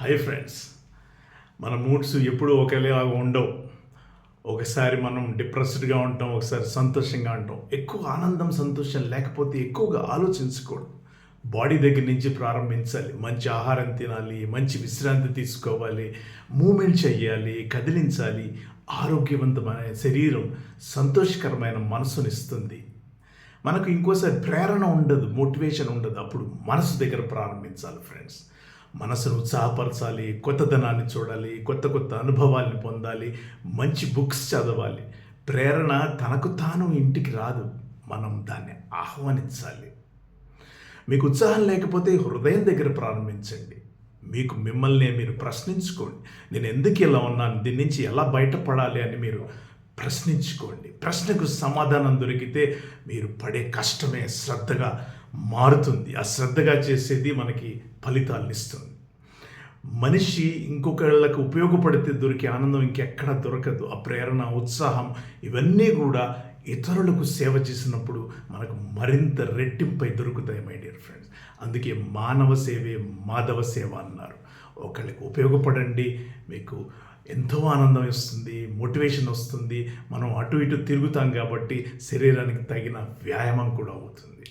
Hi friends మన moods ఎప్పుడూ ఒకేలాగా ఉండవు. ఒకసారి మనం డిప్రెస్డ్గా ఉంటాం ఒకసారి సంతోషంగా ఉంటాం. ఎక్కువ ఆనందం సంతోషం లేకపోతే ఎక్కువగా ఆలోచించకూడదు బాడీ దగ్గర నుంచి ప్రారంభించాలి. మంచి ఆహారం తినాలి మంచి విశ్రాంతి తీసుకోవాలి మూమెంట్ చేయాలి కదిలించాలి. ఆరోగ్యవంతమైన శరీరం సంతోషకరమైన మనసునిస్తుంది మనకు ఇంకోసారి ప్రేరణ ఉండదు మోటివేషన్ ఉండదు. అప్పుడు మనసు దగ్గర ప్రారంభించాలి ఫ్రెండ్స్ మనసును ఉత్సాహపరచాలి కొత్తదనాన్ని చూడాలి కొత్త కొత్త అనుభవాల్ని పొందాలి మంచి బుక్స్ చదవాలి. ప్రేరణ తనకు తాను ఇంటికి రాదు. మనం దాన్ని ఆహ్వానించాలి. మీకు ఉత్సాహం లేకపోతే హృదయం దగ్గర ప్రారంభించండి. మీకు మిమ్మల్ని మీరు ప్రశ్నించుకోండి. నేను ఎందుకు ఇలా ఉన్నాను? దీని నుంచి ఎలా బయటపడాలి అని మీరు ప్రశ్నించుకోండి. ప్రశ్నకు సమాధానం దొరికితే మీరు పడే కష్టమే శ్రద్ధగా మారుతుంది. ఆ శ్రద్ధగా చేసేది మనకి ఫలితాలను ఇస్తుంది. మనిషి ఇంకొకళ్ళకు ఉపయోగపడితే దొరికే ఆనందం ఇంకెక్కడ దొరకదు. ఆ ప్రేరణ ఉత్సాహం ఇవన్నీ కూడా ఇతరులకు సేవ చేసినప్పుడు మనకు మరింత రెట్టింపై దొరుకుతాయి మై డియర్ ఫ్రెండ్స్. అందుకే మానవ సేవే మాధవ సేవ అన్నారు. ఒకళ్ళకి ఉపయోగపడండి. మీకు ఎంతో ఆనందం ఇస్తుంది మోటివేషన్ వస్తుంది. మనం అటు ఇటు తిరుగుతాం కాబట్టి శరీరానికి తగిన వ్యాయామం కూడా అవుతుంది.